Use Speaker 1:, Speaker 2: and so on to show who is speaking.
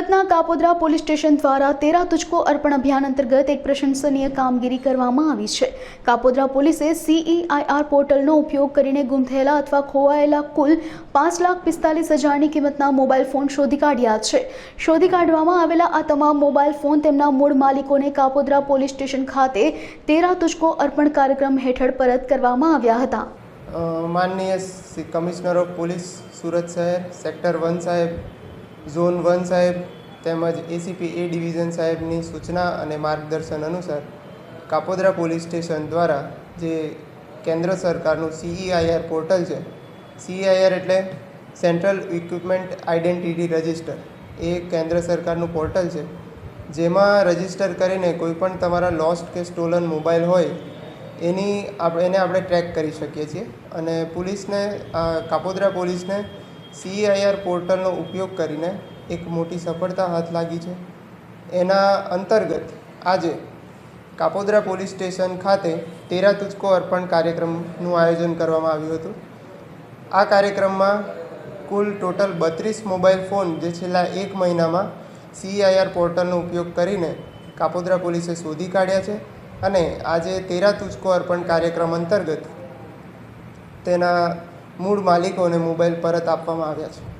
Speaker 1: સુરતના Kapodra police station દ્વારા તેરા તુચકો અર્પણ અભિયાન અંતર્ગત એક પ્રશંસનીય કામગીરી કરવામાં આવી છે. કાપોદ્રા પોલીસે સીઈઆઈઆર પોર્ટલનો ઉપયોગ કરીને ગુમ થયેલા અથવા ખોવાયેલા કુલ પાંચ લાખ પિસ્તાલીસ હજારની કિંમતના મોબાઈલ ફોન શોધી કાઢ્યા છે. શોધી કાઢવામાં આવેલા આ તમામ મોબાઈલ ફોન તેમના મૂળ માલિકોને કાપોદ્રા પોલીસ સ્ટેશન ખાતે તેરા તુચકો અર્પણ કાર્યક્રમ હેઠળ પરત કરવામાં આવ્યા હતા.
Speaker 2: માનનીય કમિશનર ઓફ પોલીસ સુરત શહેર, સેક્ટર વન સાહેબ ઝોન વન સાહેબ તેમજ એસીપી એ ડિવિઝન સાહેબની સૂચના અને માર્ગદર્શન અનુસાર કાપોદ્રા પોલીસ સ્ટેશન દ્વારા જે કેન્દ્ર સરકારનું સીઈઆઈઆર પોર્ટલ છે સીઈઆઈઆર એટલે સેન્ટ્રલ ઇક્વિપમેન્ટ આઇડેન્ટિટી રજિસ્ટર એ કેન્દ્ર સરકારનું પોર્ટલ છે, જેમાં રજિસ્ટર કરીને કોઈપણ તમારા લોસ્ટ કે સ્ટોલન મોબાઈલ હોય એની આપણે એને આપણે ટ્રેક કરી શકીએ છીએ અને પોલીસને કાપોદ્રા પોલીસને સીઆઈઆર પોર્ટલનો ઉપયોગ કરીને એક મોટી સફળતા હાથ લાગી છે. એના અંતર્ગત આજે કાપોદ્રા પોલીસ સ્ટેશન ખાતે તેરા તુચકો અર્પણ કાર્યક્રમનું આયોજન કરવામાં આવ્યું હતું. આ કાર્યક્રમમાં કુલ ટોટલ બત્રીસ મોબાઈલ ફોન જે છેલ્લા એક મહિનામાં સીઆઈઆર પોર્ટલનો ઉપયોગ કરીને કાપોદ્રા પોલીસે શોધી કાઢ્યા છે અને આજે તેરા તુચકો અર્પણ કાર્યક્રમ અંતર્ગત તેના મૂળ માલિકોને મોબાઈલ પરત આપવામાં આવ્યા છે.